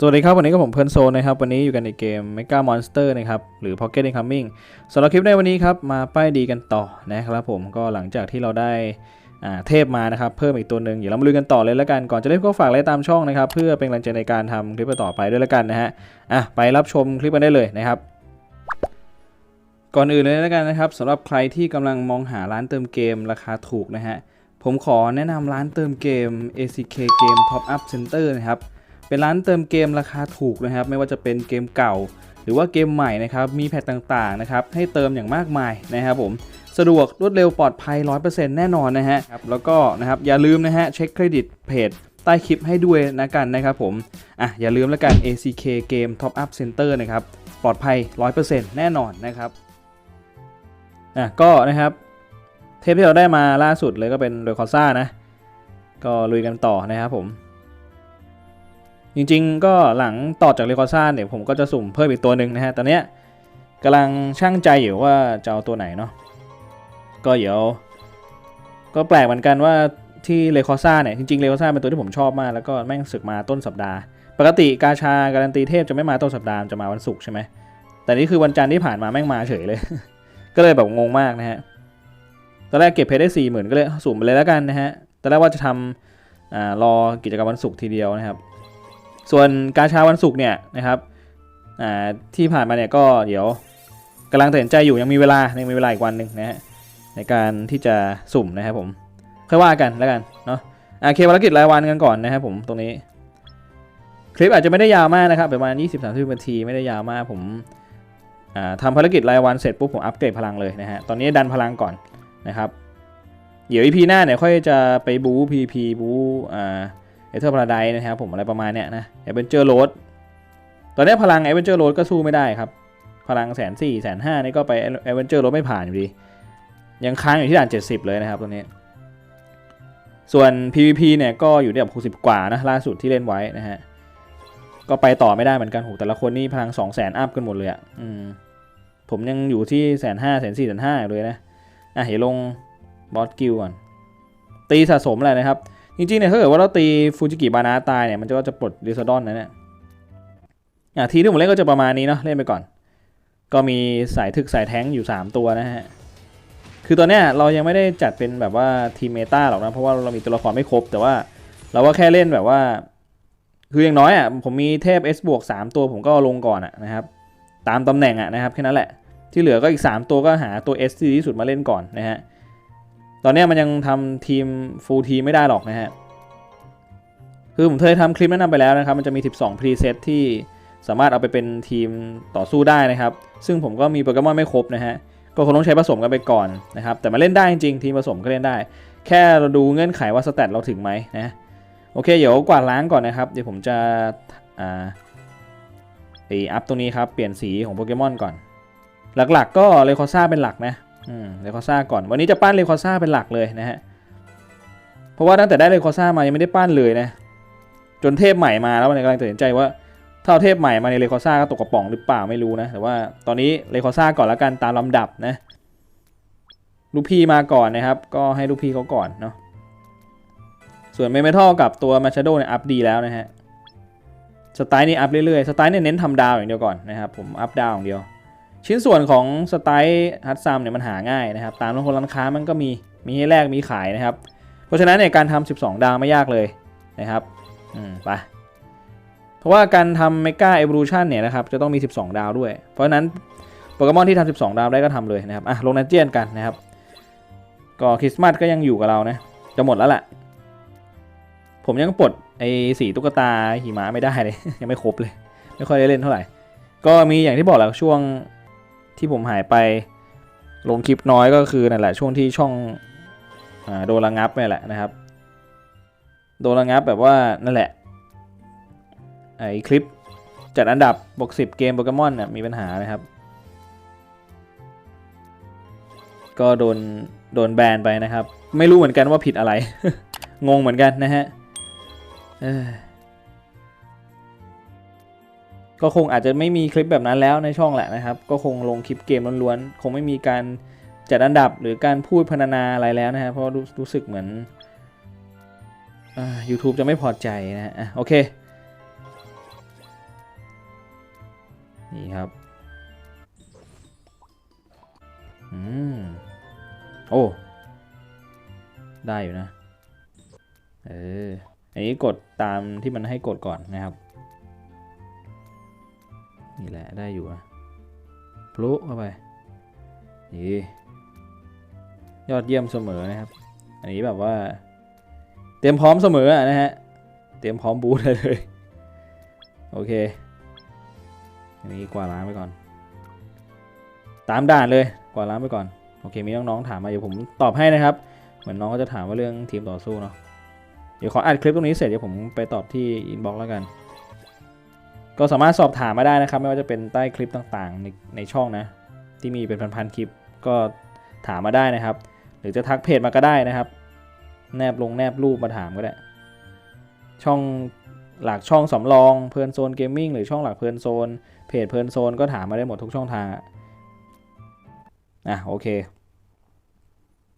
สวัสดีครับ วันนี้ก็ผมเพลินโซนนะครับ วันนี้อยู่กันในเกม Mega Monster นะครับ หรือ Pocket Incoming สำหรับคลิปในวันนี้ครับ มาป้ายดีกันต่อนะครับผมก็หลังจากที่เราได้เทพมานะครับ เพิ่มอีกตัวหนึ่งเดี๋ยวเรามาลุยกันต่อเลยแล้วกัน ก่อนจะเล่นก็ฝากไลค์ตามช่องนะครับ เพื่อเป็นกำลังใจในการทำคลิปต่อไปด้วยแล้วกันนะฮะอะไปรับชมคลิปกันได้เลยนะครับก่อนอื่นเลยแล้วกันนะครับสำหรับใครที่กำลังมองหาร้านเติมเกมราคาถูกนะฮะผมขอแนะนำร้านเติมเกม ACK Game Top Up Center นะครับ เป็นร้านเติมเกมราคาถูกนะครับ ไม่ว่าจะเป็นเกมเก่า หรือว่าเกมใหม่นะครับ มีแพทต่างๆนะครับ ให้เติมอย่างมากมายนะครับผม สะดวกรวดเร็วปลอดภัย 100%แน่นอนนะฮะครับแล้วก็นะครับอย่าลืมนะฮะเช็คเครดิตเพจใต้คลิปให้ด้วยนะกันนะครับผม อะอย่าลืมแล้วกัน ACK Game Top Up Center นะครับ ปลอดภัย 100%แน่นอนนะครับ อะก็นะครับ เทปที่เราได้มาล่าสุดเลยก็เป็นโดยคอซ่านะ ก็ลุยกันต่อนะครับผม จริงๆ ก็หลังต่อจากเรคอซ่าเนี่ยผมก็จะสุ่มเพิ่มอีกตัวหนึ่งนะฮะ ตอนเนี้ยกำลังช่างใจอยู่ว่าจะเอาตัวไหนเนาะ ก็เดี๋ยว ก็แปลกเหมือนกันว่าที่เรคอซ่าเนี่ย จริงๆเรคอซ่าเป็นตัวที่ผมชอบมากแล้วก็แม่งศึกมาต้นสัปดาห์ ปกติกาชาการันตีเทพจะไม่มาต้นสัปดาห์จะมาวันศุกร์ใช่ไหม แต่นี่คือวันจันทร์ที่ผ่านมาแม่งมาเฉยเลย ก็เลยแบบงงมากนะฮะ ตอนแรกเก็บเพชรได้สี่หมื่นก็เลยสุ่มไปเลยแล้วกันนะฮะ ตอนแรกว่าจะทำอ่ารอกิจกรรมวันศุกร์ทีเดียวนะครับ ส่วนการเช้าวันศุกร์เนี่ยนะครับที่ผ่านมาเนี่ยก็เดี๋ยวกำลังตัดสินใจอยู่ยังมีเวลายังมีเวลาอีกวันหนึ่งนะฮะในการที่จะสุ่มนะครับผมค่อยว่ากันแล้วกันเนาะโอเคภารกิจรายวันกันก่อนนะครับผมตรงนี้ คลิปอาจจะไม่ได้ยาวมากนะครับประมาณ 20-30นาทีไม่ได้ยาวมากผมทำภารกิจรายวันเสร็จปุ๊บผมอัปเกรดพลังเลยนะฮะตอนนี้ดันพลังก่อนนะครับ เดี๋ยว EP หน้าเนี่ยค่อยจะไปบู PVP บูอ่า เอเธอร์พาราไดนะครับผมอะไรประมาณเนี้ยนะเอเวนเจอร์โรดตอนนี้พลังเอเวนเจอร์โรดก็สู้ไม่ได้ครับพลังแสนสี่แสนห้านี่ก็ไปเอเวนเจอร์โรดไม่ผ่านอยู่ดี ยังค้างอยู่ที่ด่าน 70 เลยนะครับตรงนี้ ส่วน PVP เนี่ยก็อยู่ที่แบบ 60 กว่านะล่าสุดที่เล่นไว้นะฮะ ก็ไปต่อไม่ได้เหมือนกันโหแต่ละคนนี่พลัง 2 0 0แสนอัพกันหมดเลยอะ่ะอืมผมยังอยู่ที่แสนห้าแสนสี่แสนห้าเลยนะ อะเดี๋ยวลงบอสกิลก่อน ตีสะสมอะไรนะครับ จริงๆเนี่ยถ้าเกิดว่าเราตีฟูจิกิบานาตายเนี่ยมันก็จะปลดดิสดอนนะเนี่ยอะทีที่ผมเล่นก็จะประมาณนี้เนาะเล่นไปก่อน ก็มีสายถึกสายแท้งอยู่ 3 ตัวนะฮะคือตอนเนี้ยเรายังไม่ได้จัดเป็นแบบว่าทีมเมตาหรอกนะเพราะว่าเรามีตัวละครไม่ครบ แต่ว่าเราก็แค่เล่นแบบว่า คืออย่างน้อยอะผมมีเทพ S บวก3ตัวผมก็ลงก่อนอะนะครับตามตำแหน่งอะนะครับแค่นั้นแหละที่เหลือก็อีก 3 ตัวก็หาตัว S ที่ดีที่สุดมาเล่นก่อนนะฮะ ตอนนี้มันยังทำทีมฟูลทีมไม่ได้หรอกนะฮะ คือผมเคยทำคลิปแนะนำไปแล้วนะครับ มันจะมี 12 พรีเซตที่สามารถเอาไปเป็นทีมต่อสู้ได้นะครับ ซึ่งผมก็มีโปเกมอนไม่ครบนะฮะ ก็คงต้องใช้ผสมกันไปก่อนนะครับ แต่มาเล่นได้จริงๆทีมผสมก็เล่นได้ แค่เราดูเงื่อนไขว่าสแตทเราถึงไหมนะ โอเค เดี๋ยวกวาดล้างก่อนนะครับ เดี๋ยวผมจะอ่าไปอัพตรงนี้ครับ เปลี่ยนสีของโปเกมอนก่อน หลักๆก็เลคอซ่าเป็นหลักนะ เลคอซ่าก่อน วันนี้จะปั้นเลคอซ่าเป็นหลักเลยนะฮะ เพราะว่าตั้งแต่ได้เลคอซ่ามายังไม่ได้ปั้นเลยนะ จนเทพใหม่มาแล้วมันกำลังตัดสินใจว่าถ้าเอาเทพใหม่มาในเลคอซ่าก็ตกกระป๋องหรือเปล่าไม่รู้นะ แต่ว่าตอนนี้เลคอซ่าก่อนแล้วกันตามลำดับนะ ลูกพี่มาก่อนนะครับ ก็ให้ลูกพี่เขาก่อนเนาะ ส่วนเมเมทัลกับตัวมาชาโดเนี่ยอัพดีแล้วนะฮะ สไตล์นี่อัพเรื่อยๆ สไตล์เนี่ยเน้นทำดาวอย่างเดียวก่อนนะครับ ผมอัพดาวอย่างเดียว ชิ้นส่วนของสไตล์ฮัตซัมเนี่ยมันหาง่ายนะครับ ตามร้านคนร้านค้ามันก็มีมีให้แลกมีขายนะครับ เพราะฉะนั้นเนี่ยการทำ12 ดาวไม่ยากเลยนะครับอืมไปเพราะว่าการทำเมกาเอ o ว u ชันเนี่ยนะครับจะต้องมี 12 ดาวด้วย เพราะฉะนั้นโปเกมอนที่ทำ12 ดาวได้ก็ทำเลยนะครับอะลงนันเจียนกันนะครับ ก็คริสต์มาสก็ยังอยู่กับเรานะจะหมดแล้วแหละผมยังปลดไอ้สีตุ๊กตาหิมะไม่ได้เลย ยังไม่ครบเลย ไม่ค่อยได้เล่นเท่าไหร่ ก็มีอย่างที่บอกแหละช่วง ที่ผมหายไปลงคลิปน้อยก็คือนั่นแหละช่วงที่ช่องอโดนระงับนี่แหละนะครับ โดนระงับแบบว่านั่นแหละไอคลิปจัดอันดับบวกสิบเกมโปเกมอนเนี่ยมีปัญหานะครับ ก็โดนโดนแบนไปนะครับ ไม่รู้เหมือนกันว่าผิดอะไร งงเหมือนกันนะฮะ ก็คงอาจจะไม่มีคลิปแบบนั้นแล้วในช่องแหละนะครับ ก็คงลงคลิปเกมล้วนๆ คงไม่มีการจัดอันดับหรือการพูดพรรณนาอะไรแล้วนะฮะเพราะรู้รู้สึกเหมือนอ YouTube จะไม่พอใจนะฮะอะโอเค นี่ครับ อืม โอ้ ได้อยู่นะ เออ อันนี้กดตามที่มันให้กดก่อนนะครับ นี่แหละได้อยู่นะพลุเข้าไปนี่ยอดเยี่ยมเสมอนะครับ อันนี้แบบว่า เตรียมพร้อมเสมอนะฮะ เตรียมพร้อมบูทเลย โอเค อันนี้กวาดล้างไปก่อน ตามด่านเลยกวาดล้างไปก่อน โอเค มีน้องๆถามมาเดี๋ยวผมตอบให้นะครับ เหมือนน้องก็จะถามว่าเรื่องทีมต่อสู้เนาะ เดี๋ยวขออัดคลิปตรงนี้เสร็จเดี๋ยวผมไปตอบที่อินบ็อกซ์แล้วกัน ก็สามารถสอบถามมาได้นะครับ ไม่ว่าจะเป็นใต้คลิปต่างๆ ในในช่องนะ ที่มีเป็นพันๆคลิปก็ถามมาได้นะครับ หรือจะทักเพจมาก็ได้นะครับ แนบลงแนบรูปมาถามก็ได้ ช่องหลักช่องสำรองเพลินโซนเกมมิ่งหรือช่องหลักเพลินโซน เพจเพลินโซนก็ถามมาได้หมดทุกช่องทางอะอะโอเค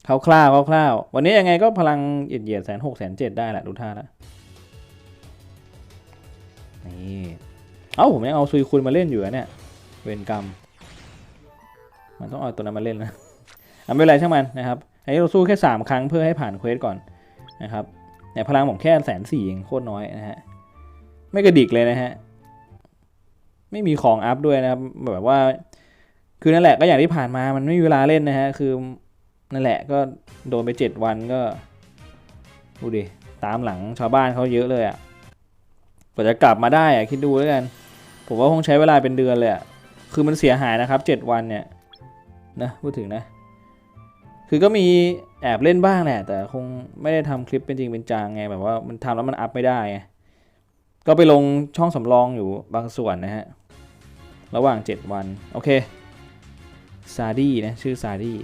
คร่าวๆคร่าวๆวันนี้ยังไงก็พลังเหยียดเหยียดแสนหกแสนเจ็ดได้แหละดูท่าแล้วนี่ เอ้าผมยังเอาซุยคุณมาเล่นอยู่เนี่ยเวรกรรม มันต้องเอาตัวนั้นมาเล่นนะอะไม่เป็นไรช่างมันนะครับอันนี้เราสู้แค่ 3 ครั้งเพื่อให้ผ่านเควสก่อนนะครับเนี่ยพลังผมแค่แสนสี่เองโคตรน้อยนะฮะไม่กระดิกเลยนะฮะไม่มีของอัพด้วยนะครับแบบว่า คือนั่นแหละก็อย่างที่ผ่านมามันไม่มีเวลาเล่นนะฮะคือนั่นแหละก็โดนไปเจ็ดวันก็ดูดิตามหลังชาวบ้านเขาเยอะเลยอะ่ะกว่าจะกลับมาได้อะคิดดูแล้วกัน ผมว่าคงใช้เวลาเป็นเดือนเลยอะ่ะคือมันเสียหายนะครับเจ็ดวันเนี่ยนะพูดถึงนะ คือก็มีแอบเล่นบ้างแหละแต่คงไม่ได้ทำคลิปเป็นจริงเป็นจังไงแบบว่ามันทำแล้วมันอัพไม่ได้ไงก็ไปลงช่องสำรองอยู่บางส่วนนะฮะ ระหว่าง 7 วัน โอเคซาดี้นะ ชื่อซาดี้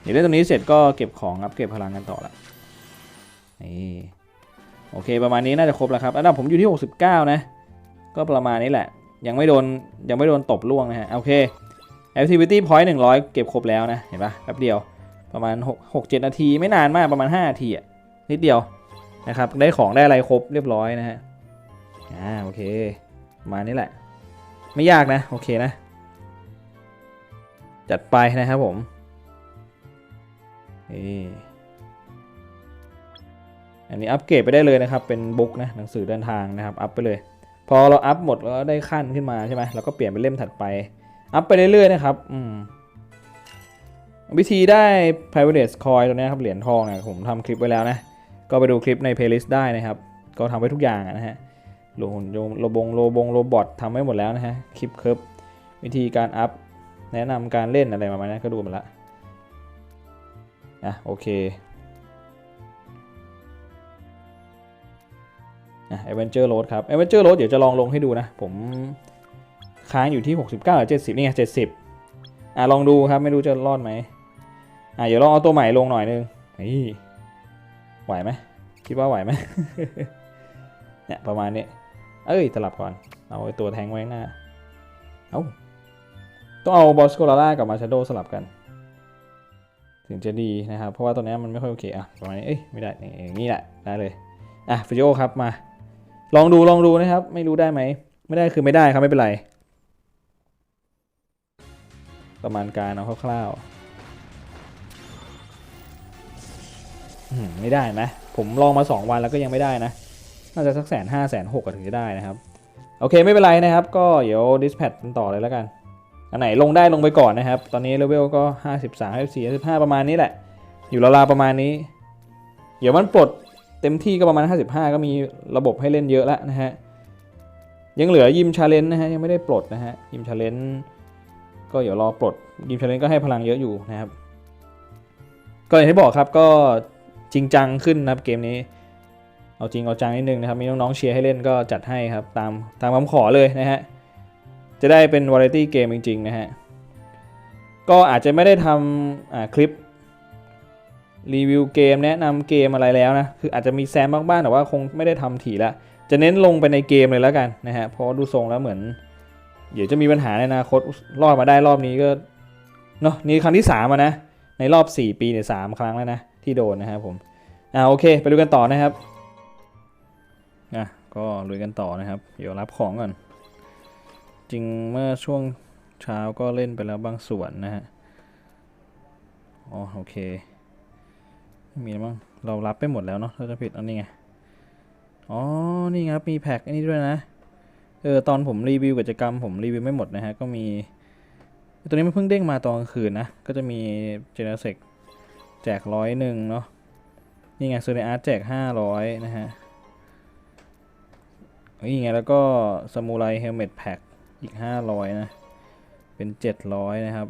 เดี๋ยวเล่นตรงนี้เสร็จก็เก็บของครับเก็บพลังกันต่อละนี่โอเค ประมาณนี้น่าจะครบแล้วครับอันดับผมอยู่ที่ 69 นะ ก็ประมาณนี้แหละ ยังไม่โดนยังไม่โดนตบล่วงนะฮะ โอเค activity point 100 เก็บครบแล้วนะ เห็นปะแป๊บเดียวประมาณ 6 6 7 นาทีไม่นานมากประมาณ 5 นาทีอะนิดเดียวนะครับ ได้ของได้อะไรครบเรียบร้อยนะฮะ อ่าโอเคประมาณนี้แหละ ไม่ยากนะ โอเคนะ จัดไปนะครับผมนี่อันนี้อัปเกรดไปได้เลยนะครับ เป็นบุ๊กนะหนังสือเดินทางนะครับ อัพไปเลย พอเราอัพหมดแล้วได้ขั้นขึ้นมาใช่ไหมเราก็เปลี่ยนเป็นเล่มถัดไป อัพไปเรื่อยๆนะครับอืมวิธีได้ private coin ตัวนี้ครับเหรียญทองเนี่ยผมทำคลิปไว้แล้วนะ ก็ไปดูคลิปใน playlist ได้นะครับ ก็ทำไว้ทุกอย่างนะฮะโลหุ่นยนต์โลบงโลบงโลบอททำไว้หมดแล้วนะฮะคลิปเคิร์ฟวิธีการอัพแนะนำการเล่นอะไรประมาณนั้นก็ดูมาละอะโอเค อะ Adventure Road ครับ Adventure Road เดี๋ยวจะลองลงให้ดูนะ ผมค้างอยู่ที่ 69หรือ70 นี่ไง70 อะลองดูครับไม่รู้จะรอดไหมอะเดี๋ยวลองเอาตัวใหม่ลงหน่อยนึงนี่ไหวไหมคิดว่าไหวไหมเนี่ยประมาณนี้ เอ้ยสลับก่อน เอาตัวแทงไว้หน้า เอาต้องเอาบอสโกลาร่ากับมาชาโดสลับกัน ถึงจะดีนะครับ เพราะว่าตัวนี้มันไม่ค่อยโอเคอะประมาณนี้ เอ้ย ไม่ได้นี่อย่างนี้แหละ ได้เลย อะฟิโอครับมา ลองดูลองดูนะครับ ไม่รู้ได้ไหม ไม่ได้คือไม่ได้ครับไม่เป็นไร ประมาณการเอาคร่าวๆไม่ได้นะ ผมลองมา 2 วันแล้วก็ยังไม่ได้นะ น่าจะสักแสนห้าแสนหกถึงจะได้นะครับ โอเคไม่เป็นไรนะครับ ก็เดี๋ยวดิสแพดกันต่อเลยแล้วกัน อันไหนลงได้ลงไปก่อนนะครับ ตอนนี้เลเวลก็หห้้าาสสสิิบม53 54 55ประมาณนี้แหละ อยู่ราวๆประมาณนี้ เดี๋ยวมันปลด เต็มที่ก็ประมาณ 55 ก็มีระบบให้เล่นเยอะแล้วนะฮะ ยังเหลือยิมชาเลนจ์นะฮะ ยังไม่ได้ปลดนะฮะ ยิมชาเลนจ์ก็เดี๋ยวรอปลด ยิมชาเลนจ์ก็ให้พลังเยอะอยู่นะครับ ก็อย่างที่บอกครับก็จริงจังขึ้นนะครับเกมนี้ เอาจริงเอาจังนิดนึงนะครับ มีน้องๆเชียร์ให้เล่นก็จัดให้ครับ ตามตามคำขอเลยนะฮะ จะได้เป็นวาไรตี้เกมจริงๆนะฮะ ก็อาจจะไม่ได้ทำคลิป รีวิวเกมแนะนำเกมอะไรแล้วนะ คืออาจจะมีแซมบ้างๆแต่ว่าคงไม่ได้ทำถี่ละ จะเน้นลงไปในเกมเลยแล้วกันนะฮะ เพราะดูทรงแล้วเหมือน เดี๋ยวจะมีปัญหาในอนาคตรอดมาได้รอบนี้ก็เนาะนี่ครั้งที่สามะนะ ในรอบ 4 ปีเนี่ยสามครั้งแล้วนะ ที่โดนนะครับผมอ่าโอเค ไปดูกันต่อนะครับอะก็ลุยกันต่อนะครับ เดี๋ยวรับของก่อน จริงเมื่อช่วงเช้าก็เล่นไปแล้วบางส่วนนะฮะอ๋อโอเค มีมั้งเรารับไปหมดแล้วเนาะถ้าจะผิดอันนี้ไงอ๋อนี่ครับมีแพ็กอันนี้ด้วยนะเออตอนผมรีวิวกิจกรรมผมรีวิวไม่หมดนะฮะก็มีตัวนี้มันเพิ่งเด้งมาตอนกลางคืนนะก็จะมีเจเนเซกแจกร้อยหนึ่งเนาะนี่ไงซูเนอาร์แจกห้าร้อยนะฮะนี่ไงแล้วก็ซามูไรเฮลเมตแพ็กอีกห้าร้อยนะเป็นเจ็ดร้อยนะครับ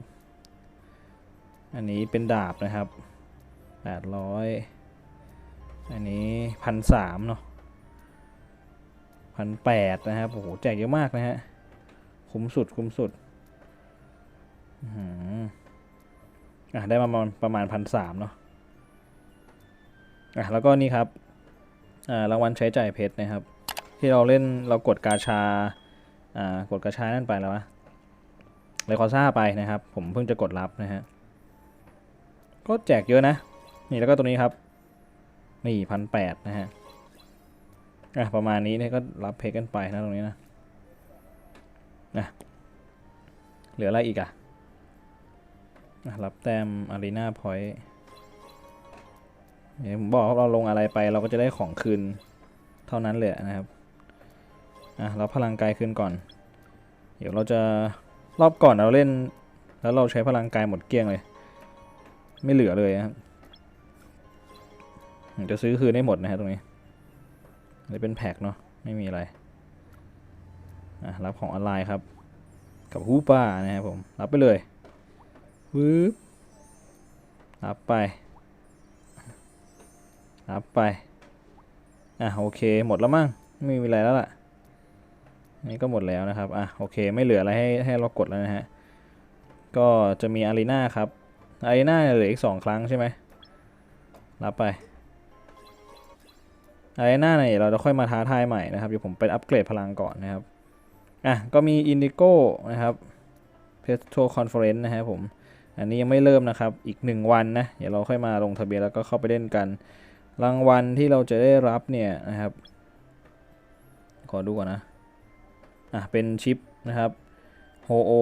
อันนี้เป็นดาบนะครับ แปดร้อยอันนี้พันสามเนาะพันแปดนะครับ โอ้โห แจกเยอะมากนะฮะ คุ้มสุด คุ้มสุดอื้อหืออะได้มาประมาณประมาณพันสามเนาะอะแล้วก็นี่ครับอ่ารางวัลใช้จ่ายเพชรนะครับ ที่เราเล่นเรากดกาชาอ่ากดกาชานั่นไปแล้ววะเลยคอซ่าไปนะครับ ผมเพิ่งจะกดรับนะฮะก็แจกเยอะนะ นี่แล้วก็ตัวนี้ครับ นี่พันแปดนะฮะ อะประมาณนี้เนี่ยก็รับเพชรกันไปนะตรงนี้นะนะเหลืออะไรอีกอะรับแต้มอารีนาพอยต์เดี๋ยผมบอกว่าเราลงอะไรไปเราก็จะได้ของคืนเท่านั้นเลยนะครับ อะเราพลังกายคืนก่อน เดี๋ยวเราจะรอบก่อนเราเล่น แล้วเราใช้พลังกายหมดเกลี้ยงเลย ไม่เหลือเลยครับ ผมจะซื้อคืนได้หมดนะฮะตรงนี้อันนี้เป็นแพ็คเนาะไม่มีอะไรอะรับของออนไลน์ครับ กับฮูป้านะครับผม รับไปเลยวืบรับไป รับไป อะโอเคหมดแล้วมั้งไม่มีอะไรแล้วล่ะนี่ก็หมดแล้วนะครับ อะโอเคไม่เหลืออะไรให้ให้เรากดแล้วนะฮะ ก็จะมีอารีนาครับ อารีนาเหลืออีกสองครั้งใช่ไหมรับไป อารีนาเนี่ยเราจะค่อยมาท้าทายใหม่นะครับเดี๋ยวผมไปอัปเกรดพลังก่อนนะครับอะก็มีอินดิโก้นะครับเพโทรคอนเฟอเรนซ์นะครับผม อันนี้ยังไม่เริ่มนะครับอีก 1 วันนะเดี๋ยวเราค่อยมาลงทะเบียนแล้วก็เข้าไปเล่นกัน รางวัลที่เราจะได้รับเนี่ยนะครับขอดูก่อนนะอะเป็นชิปนะครับโฮโอ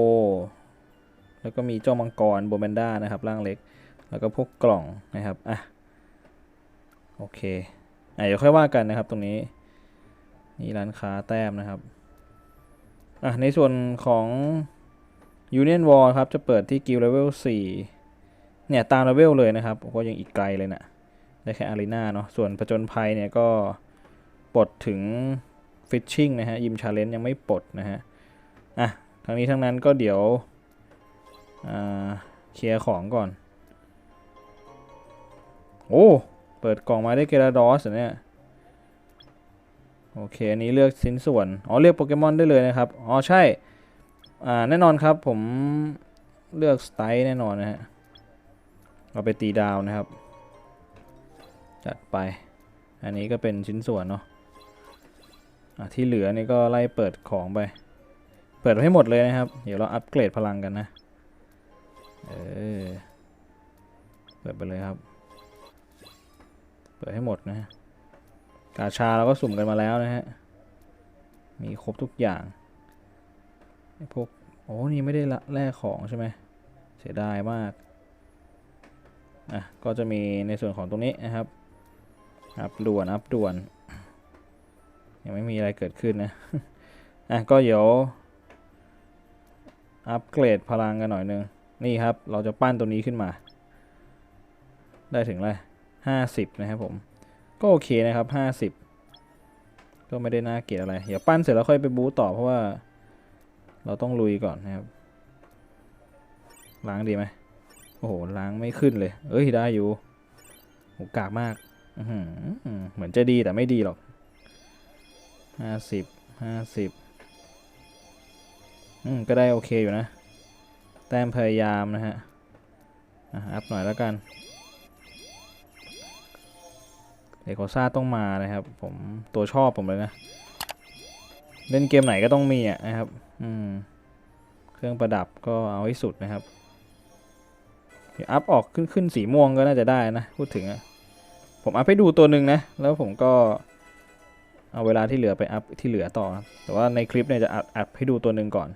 แล้วก็มีเจ้ามังกรโบแมนด้านะครับร่างเล็ก แล้วก็พวกกล่องนะครับอะโอเค เดี๋ยวค่อยว่ากันนะครับตรงนี้นี่ร้านค้าแต้มนะครับอะในส่วนของ Union War ครับจะเปิดที่กิลเลเวล4เนี่ยตามเลเวลเลยนะครับก็ยังอีกไกลเลยนะได้แค่อารีนาเนาะส่วนผจญภัยเนี่ยก็ปลดถึงฟิชชิ่งนะฮะยิมชาเลนจ์ยังไม่ปลดนะฮะอะทั้งนี้ทั้งนั้นก็เดี๋ยวเคลียร์ของก่อน โอ้ เปิดกล่องมาได้เกราดอสเนี่ยโอเคอันนี้เลือกชิ้นส่วน อ๋อเลือกโปเกมอนได้เลยนะครับ อ๋อใช่ อ่าแน่นอนครับผมเลือกสไตล์แน่นอนนะฮะ เอาไปตีดาวนะครับ จัดไป อันนี้ก็เป็นชิ้นส่วนเนาะอะที่เหลือนี่ก็ไล่เปิดของไป เปิดให้หมดเลยนะครับ เดี๋ยวเราอัปเกรดพลังกันนะ เออ เปิดไปเลยครับ เปิดให้หมดนะฮะกาชาเราก็สุ่มกันมาแล้วนะฮะ มีครบทุกอย่างพวกโอ้นี่ไม่ได้แลกของใช่ไหมเสียดายมากอะก็จะมีในส่วนของตรงนี้นะครับ อัพด่วน อัพด่วน ยังไม่มีอะไรเกิดขึ้นนะ อะก็เดี๋ยว อัพเกรดพลังกันหน่อยนึง นี่ครับ เราจะปั้นตัวนี้ขึ้นมา ได้ถึงแล้ว 50 นะครับผม ก็โอเคนะครับ 50 ก็ไม่ได้น่าเกลียดอะไร เดี๋ยวปั้นเสร็จแล้วค่อยไปบูต่อเพราะว่า เราต้องลุยก่อนนะครับ ล้างดีไหมโอ้โห ล้างไม่ขึ้นเลย เอ้ย ได้อยู่หูกากมาก เหมือนจะดีแต่ไม่ดีหรอก 50 50 อืม ก็ได้โอเคอยู่นะ แต้มพยายามนะฮะอัพหน่อยแล้วกัน เดโคซ่าต้องมานะครับ ผมตัวชอบผมเลยนะ เล่นเกมไหนก็ต้องมีอะนะครับ อืม เครื่องประดับก็เอาให้สุดนะครับอัพออกขึ้นขึ้นสีม่วงก็น่าจะได้นะ พูดถึงอะ ผมอัพให้ดูตัวหนึ่งนะ แล้วผมก็ เอาเวลาที่เหลือไปอัพที่เหลือต่อ แต่ว่าในคลิปเนี่ยจะอัพอัพให้ดูตัวหนึ่งก่อน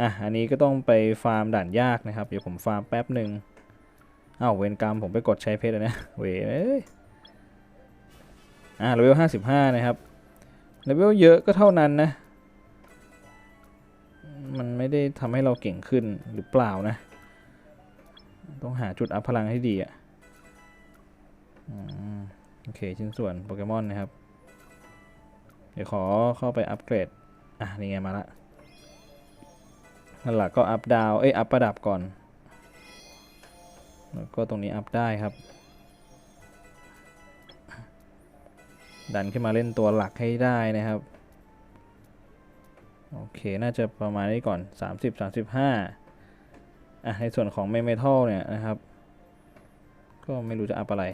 อะ อันนี้ก็ต้องไปฟาร์มด่านยากนะครับ เดี๋ยวผมฟาร์มแป๊บหนึ่งอ้าวเวรกรรมผมไปกดใช้เพชรนะ เว้ย อ่าเลเวลห้าสิบห้านะครับเลเวลเยอะก็เท่านั้นนะ มันไม่ได้ทำให้เราเก่งขึ้นหรือเปล่านะ ต้องหาจุดอัพพลังให้ดีอะ่ะโอเค ชิ้นส่วนโปเกมอนนะครับ เดี๋ยวขอเข้าไปอัปเกรด อะ นี่ไงมาละนั่นแหละก็อัพดาว เอ้ย อัพประดับก่อน แล้วก็ตรงนี้อัพได้ครับ ดันขึ้นมาเล่นตัวหลักให้ได้นะครับ โอเค น่าจะประมาณนี้ก่อน 30 35อะในส่วนของเมเมทัลเนี่ยนะครับ ก็ไม่รู้จะอัพอะไร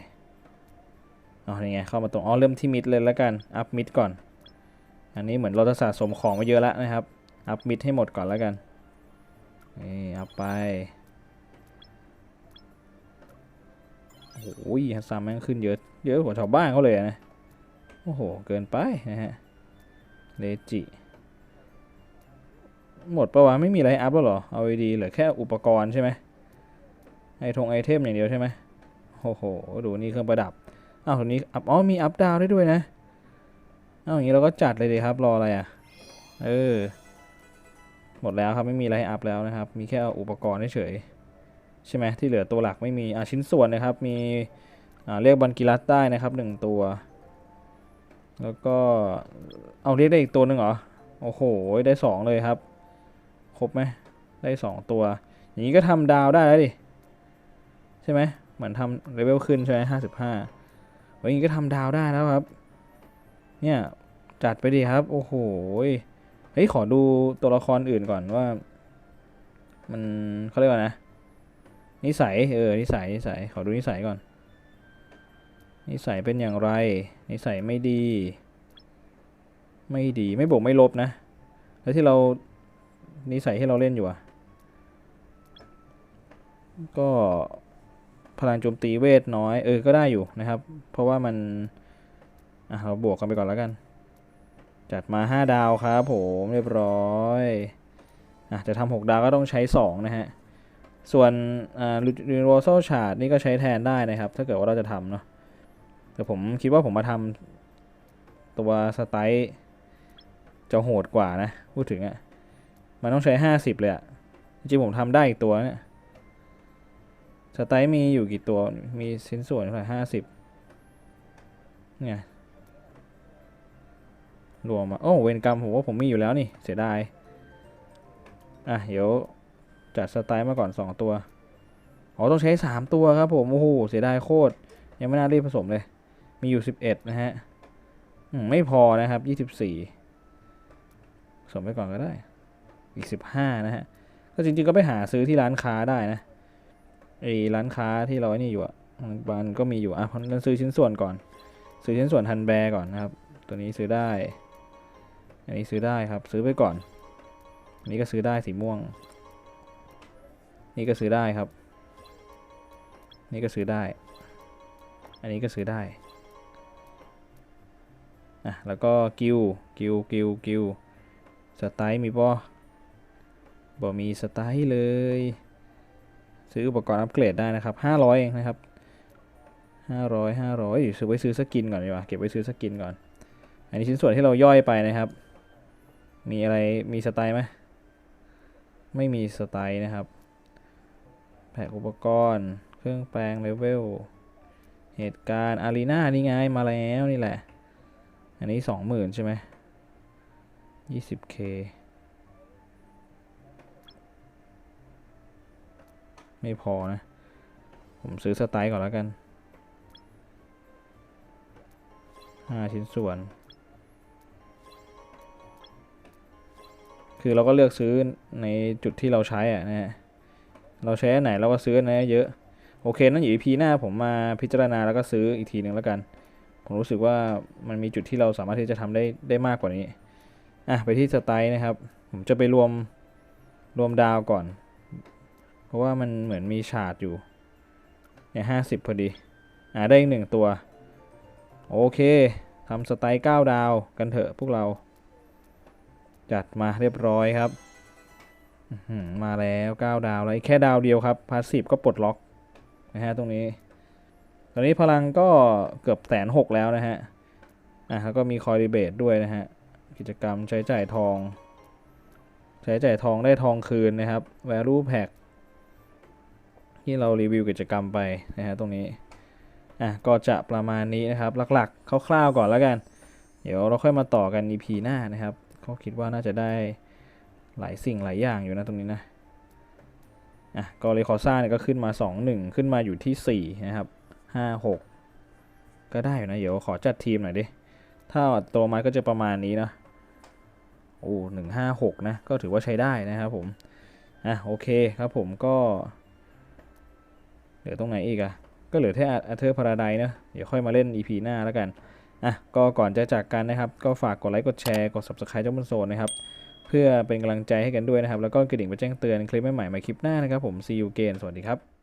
อ๋อนี่ไงเข้ามาตรงอ๋อเริ่มที่มิดเลยแล้วกัน อัพมิดก่อน อันนี้เหมือนเราจะสะสมของมาเยอะแล้วนะครับ อัพมิดให้หมดก่อนแล้วกัน นี่อัพไปโอ้โหฮัสซามแม่งขึ้นเยอะ เยอะกว่าชาวบ้านเขาเลยนะ โอ้โห เกินไปนะฮะ เลจิ หมดปะวะไม่มีอะไรอัพแล้วหรอ เอาดีเหลือแค่อุปกรณ์ใช่ไหมไอทงไอเทมอย่างเดียวใช่ไหมโอ้โห ดูนี่เครื่องประดับ อ้าวตรงนี้อัพ อ๋อ มีอัพดาวได้ด้วยนะ อ้าวอย่างนี้เราก็จัดเลยดีครับ รออะไรอะ เออ หมดแล้วครับ ไม่มีอะไรอัพแล้วนะครับ มีแค่อุปกรณ์เฉยใช่ไหมที่เหลือตัวหลักไม่มี อ่าชิ้นส่วนนะครับ มี อ่า เรียกบันกิรัสได้นะครับหนึ่งตัว แล้วก็เอาเรียกได้อีกตัวหนึ่งเหรอ โอ้โห ได้สองเลยครับ ครบไหม ได้สองตัว อย่างนี้ก็ทำดาวได้แล้วดิ ใช่ไหม เหมือนทำเลเวลขึ้นใช่ไหมห้าสิบห้าอย่างนี้ก็ทำดาวได้แล้วครับ เนี่ย จัดไปดีครับ โอ้โห เฮ้ย ขอดูตัวละครอื่นก่อนว่า มันเขาเรียกว่านะ นิสัย เออ นิสัย นิสัย ขอดูนิสัยก่อน นิสัยเป็นอย่างไร นิสัยไม่ดี ไม่ดีไม่บวกไม่ลบนะ แล้วที่เรานิสัยที่เราเล่นอยู่อะก็พลังโจมตีเวทน้อย เออ ก็ได้อยู่นะครับ เพราะว่ามัน อะ เราบวกกันไปก่อนแล้วกัน จัดมา 5 ดาวครับผมเรียบร้อย อะ จะทำ6ดาวก็ต้องใช้ 2 นะฮะ ส่วน อ่า universal chart นี่ก็ใช้แทนได้นะครับ ถ้าเกิดว่าเราจะทำเนาะ แต่ผมคิดว่าผมมาทำตัวสไตล์จะโหดกว่านะ พูดถึงอะ่ะ มันต้องใช้50เลยอะ่ะ จริงผมทำได้อีกตัวเนี่ยสไตล์มีอยู่กี่ตัว มีชิ้นส่วนเท่าไหร่ห้าสิบเนี่ยรวมมาโอ้เวนกรรมผมว่าผมมีอยู่แล้วนี่ เสียดาย อะ เดี๋ยวจัดสไตล์มาก่อน2ตัว อ๋อ ต้องใช้3ตัวครับผม โอ้โห เสียดายโคตร ยังไม่น่ารีบผสมเลย มีอยู่ 11 นะฮะไม่พอนะครับ 24สมไปก่อนก็ได้ อีก 15 นะฮะ ก็จริงๆก็ไปหาซื้อที่ร้านค้าได้นะไอ้ร้านค้าที่เราไอ้นี่อยู่อะมันก็มีอยู่อะเพราะนั้นซื้อชิ้นส่วนก่อน ซื้อชิ้นส่วนทันแบร์ก่อนนะครับ ตัวนี้ซื้อได้ อันนี้ซื้อได้ครับ ซื้อไปก่อน อันนี้ก็ซื้อได้สีม่วง นี่ก็ซื้อได้ครับ นี่ก็ซื้อได้ อันนี้ก็ซื้อได้ อะแล้วก็กิวกิวกิวกิวสไตล์มีป่บ่มีสไตล์เลย ซื้ออุปกรณ์อัปเกรดได้นะครับ 500เองนะครับ 500 500ซื้อไว้ซื้อสกินก่อนดีกว่าเก็บไว้ซื้อสกินก่อน อันนี้ชิ้นส่วนที่เราย่อยไปนะครับ มีอะไรมีสไตล์ไหมไม่มีสไตล์นะครับ แผกอุปกรณ์ เครื่องแปลงเลเวล เหตุการณ์อารีนานี่ไงมาแล้วนี่แหละ อันนี้สองหมื่นใช่ไหมยี่สิบเคไม่พอนะ ผมซื้อสไตล์ก่อนแล้วกันห้าชิ้นส่วน คือเราก็เลือกซื้อในจุดที่เราใช้อะนะฮะเราใช้อันไหนเราก็ซื้อนนั้นเยอะ โอเค นั่นอยู่ EP หน้าผมมาพิจารณาแล้วก็ซื้ออีกทีหนึ่งแล้วกัน ผมรู้สึกว่ามันมีจุดที่เราสามารถที่จะทำได้ได้มากกว่านี้ อะไปที่สไตล์นะครับ ผมจะไปรวมรวมดาวก่อน เพราะว่ามันเหมือนมีฉาดอยู่เนี่ยห้าสิบพอดี อ่าได้อีกหนึ่งตัว โอเคทำสไตล์9ดาวกันเถอะพวกเรา จัดมาเรียบร้อยครับ มาแล้ว 9 ดาวแล้วแค่ดาวเดียวครับพาสซีฟก็ปลดล็อกนะฮะตรงนี้ อนนี้พลังก็เกือบแสนหกแล้วนะฮะ อะแล้วก็มีคอยดีเบตด้วยนะฮะ กิจกรรมใช้จ่ายทอง ใช้จ่ายทองได้ทองคืนนะครับ value pack ที่เรารีวิวกิจกรรมไปนะฮะตรงนี้ อะก็จะประมาณนี้นะครับ หลักๆคร่าวๆก่อนแล้วกัน เดี๋ยวเราค่อยมาต่อกัน EP หน้านะครับก็คิดว่าน่าจะได้หลายสิ่งหลายอย่างอยู่นะตรงนี้นะ อะกอริคอซ่าเนี่ยก็ขึ้นมา 2 1 ขึ้นมาอยู่ที่ 4 นะครับ 5 6ก็ได้อยู่นะเดี๋ยวขอจัดทีมหน่อยดิ ถ้าตัวไม้ก็จะประมาณนี้นะโอ้หนึ่งห้าหกนะ ก็ถือว่าใช้ได้นะครับผมอะโอเคครับผมก็ เหลือตรงไหนอีกอะก็เหลือแค่อัเธอร์พาราไดนะเดี๋ยวค่อยมาเล่น EP หน้าแล้วกันอะก็ก่อนจะจากกันนะครับ ก็ฝากกดไลค์กดแชร์กด Subscribe เจ้าบนโซนนะครับเพื่อเป็นกำลังใจให้กันด้วยนะครับ แล้วก็กระดิ่งไปแจ้งเตือนคลิปใหม่ๆมาคลิปหน้านะครับผม see you again สวัสดีครับ